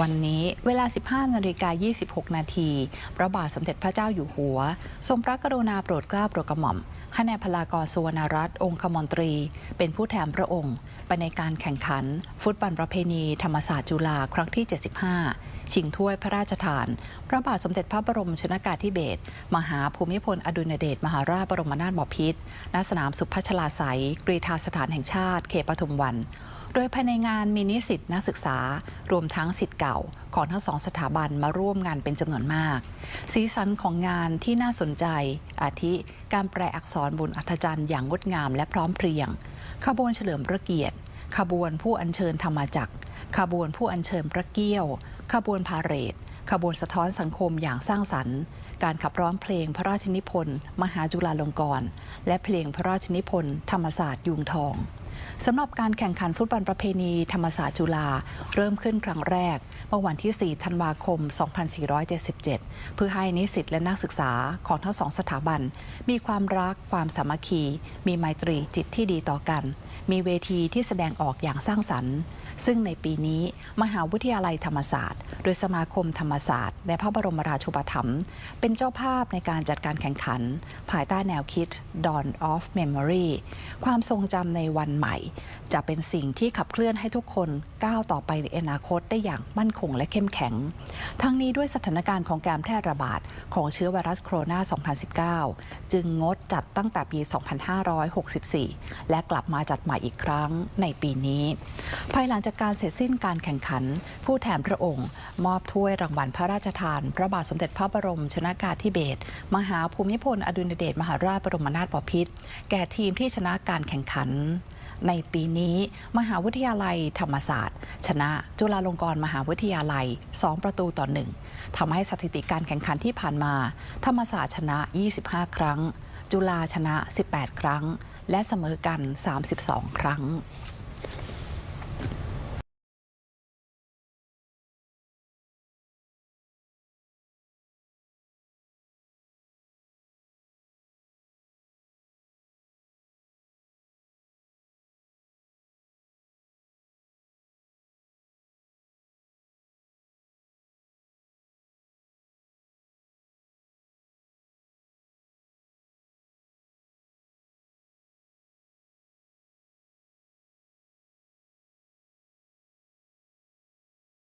วันนี้เวลา 15นาฬิกา26 นาทีพระบาทสมเด็จพระเจ้าอยู่หัว ทรงพระกรุณาโปรดเกล้าโปรดกระหม่อมให้นายพลากรสุวรรณรัตน์องคมนตรี เป็นผู้แทนพระองค์ ไปในการแข่งขัน ฟุตบอลประเพณีธรรมศาสตร์จุฬาครั้งที่ 75 ชิงถ้วยพระราชทาน พระบาทสมเด็จพระบรมชนากาธิเบศรมหาภูมิพลอดุลยเดชมหาราชบรมนาถบพิตรณสนามสุพัชลาไสยกรีฑาสถานแห่งชาติเขตปทุมวัน โดยภายในงานมีนิสิตนักศึกษา รวมทั้งสิทธิ์เก่าของทั้งสองสถาบันมาร่วมงานเป็นจำนวนมาก สีสันของงานที่น่าสนใจ อาทิการแปลอักษรบนอัธจันทร์อย่างงดงามและพร้อมเพรียง ขบวนเฉลิมพระเกียรติ ขบวนผู้อัญเชิญธรรมจักร ขบวนผู้อัญเชิญพระเกี้ยว ขบวนพาเหรดขบวนสะท้อนสังคมอย่างสร้างสรรค์ การขับร้องเพลงพระราชนิพนธ์ มหาจุฬาลงกรณ์ และเพลงพระราชนิพนธ์ ธรรมศาสตร์ยุงทอง สำหรับการแข่งขันฟุตบอลประเพณีธรรมศาสตร์จุฬาเริ่มขึ้นครั้งแรก เมื่อวันที่ 4 ธันวาคม 2477 เพื่อให้นิสิตและนักศึกษาของทั้งสองสถาบัน มีความรักความสามัคคี มีไมตรีจิตที่ดีต่อกัน มีเวทีที่แสดงออกอย่างสร้างสรรค์ ซึ่งในปีนี้มหาวิทยาลัยธรรมศาสตร์ โดยสมาคมธรรมศาสตร์ และพระบรมราชูปถัมภ์เป็นเจ้าภาพในการจัดการแข่งขัน ภายใต้แนวคิด Dawn of Memory ความทรงจำในวันใหม่จะเป็นสิ่งที่ขับเคลื่อนให้ทุกคนก้าวต่อไปในอนาคตได้อย่างมั่นคงและเข้มแข็ง ทั้งนี้ด้วยสถานการณ์ของการแพร่ระบาดของเชื้อไวรัสโคโรนา 2019 จึงงดจัดตั้งแต่ปี 2564 และกลับมาจัดใหม่อีกครั้งในปีนี้ ภายหลังจากการเสร็จสิ้นการแข่งขัน ผู้แทนพระองค์ มอบถ้วยรางวัลพระราชทาน พระบาทสมเด็จพระบรมชนากาธิเบศรมหาภูมิพลอดุลยเดชมหาราชบรมนาถบพิตรแก่ทีมที่ชนะการแข่งขัน ในปีนี้ มหาวิทยาลัยธรรมศาสตร์ ชนะจุฬาลงกรณ์มหาวิทยาลัย 2 ประตูต่อหนึ่งทำให้สถิติการแข่งขันที่ผ่านมา ธรรมศาสตร์ชนะ 25 ครั้ง จุฬาชนะ 18 ครั้ง และเสมอกัน 32 ครั้ง